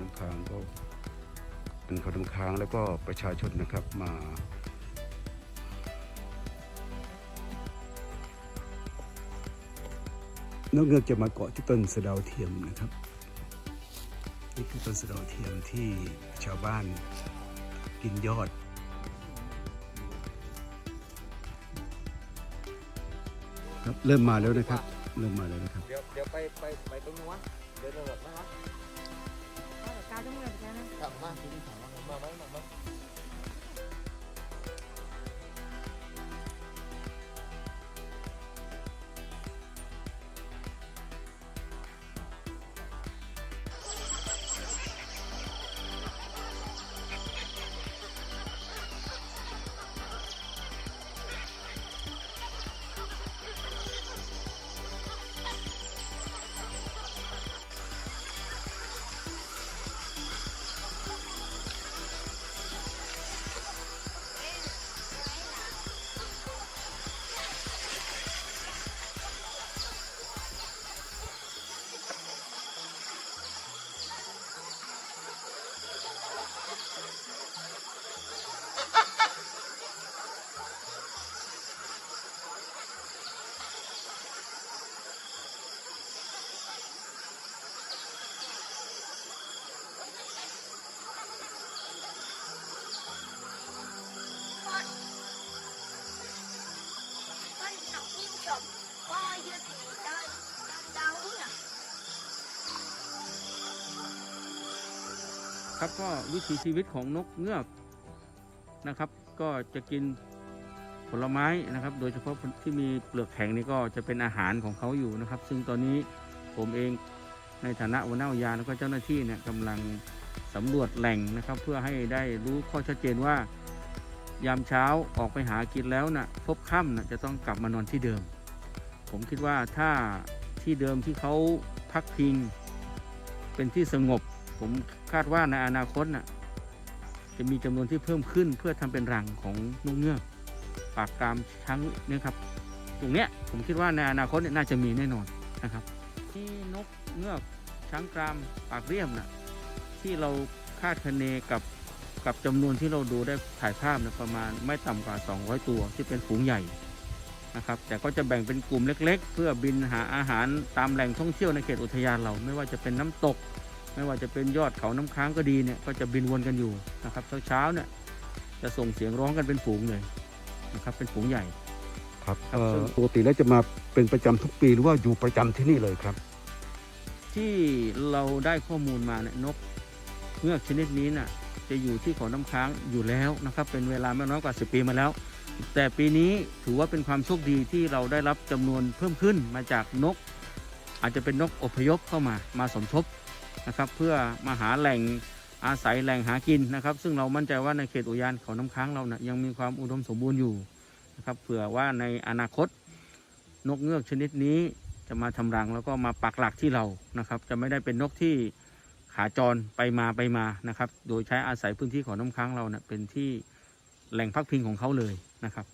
น้ำค้างก็เป็นคนน้ำค้างแล้วก็ประชาชนนะครับมานกเงือกจะมาเกาะที่ต้นสะดาวเทียมนะครับ นี่คือต้นสะดาวเทียมที่ชาวบ้านกินยอด ครับเริ่มมาแล้วนะครับ เริ่มมาแล้วนะครับ เดี๋ยวเดี๋ยวไปไปไปตรงนู้นเดี๋ยวเราแบบนะครับ กลับมาที่นี่ถามว่ามาไหมมาไหม ครับก็วิถีชีวิตของนกเงือกนะครับ ก็จะกินผลไม้นะครับ โดยเฉพาะที่มีเปลือกแข็งนี่ก็จะเป็นอาหารของเขาอยู่นะครับ ซึ่งตอนนี้ผมเองในฐานะหัวหน้าอุทยานแล้วก็เจ้าหน้าที่เนี่ยกำลังสำรวจแหล่งนะครับ เพื่อให้ได้รู้ข้อชัดเจนว่า ยามเช้าออกไปหากินแล้วนะ่ะพบค่ำนะจะต้องกลับมานอนที่เดิม ผมคิดว่าถ้าที่เดิมที่เขาพักพิง เป็นที่สงบ ผมคาดว่าในอนาคตน่ะจะมีจำนวนที่เพิ่มขึ้นเพื่อทำเป็นรังของนกเงือกปากกามช้างนี่ครับ ตรงเนี้ยผมคิดว่าในอนาคตเนี่ยน่าจะมีแน่นอนนะครับ ที่นกเงือกช้างกรามปากเรียบน่ะที่เราคาดคะเนกับกับจำนวนที่เราดูได้ถ่ายภาพนะประมาณไม่ต่ำกว่า 200 ตัวที่เป็นฝูงใหญ่นะครับ แต่ก็จะแบ่งเป็นกลุ่มเล็ก ๆ เพื่อบินหาอาหารตามแหล่งท่องเที่ยวในเขตอุทยานเราไม่ว่าจะเป็นน้ำตก ไม่ว่าจะเป็นยอดเขาน้ำค้างก็ดีเนี่ยก็จะบินวนกันอยู่นะครับเช้าๆเนี่ยจะส่งเสียงร้องกันเป็นฝูงเลยนะครับเป็นฝูงใหญ่ครับครับเอ่อซึ่งปกติแล้วจะมาเป็นประจำทุกปีหรือว่าอยู่ประจำที่นี่เลยครับ ที่เราได้ข้อมูลมาเนี่ยนกเงือกชนิดนี้น่ะจะอยู่ที่เขาน้ำค้างอยู่แล้วนะครับ เป็นเวลาไม่น้อยกว่า 10 ปีมาแล้ว แต่ปีนี้ถือว่าเป็นความโชคดีที่เราได้รับจำนวนเพิ่มขึ้นมาจากนก อาจจะเป็นนกอพยพเข้ามามาสมทบ นะครับ เพื่อมาหาแหล่งอาศัยแหล่งหากินนะครับ ซึ่งเรามั่นใจว่าในเขตอุทยานเขาน้ำค้างเรานะ่ะยังมีความอุดมสมบูรณ์อยู่นะครับเผื่อว่าในอนาคตนกเงือกชนิดนี้จะมาทำรังแล้วก็มาปักหลักที่เรานะครับ จะไม่ได้เป็นนกที่ขาจรไปมาไปมานะครับ โดยใช้อาศัยพื้นที่ของน้ำค้างเราเนะ่ะเป็นที่แหล่งพักพิงของเขาเลยนะครับ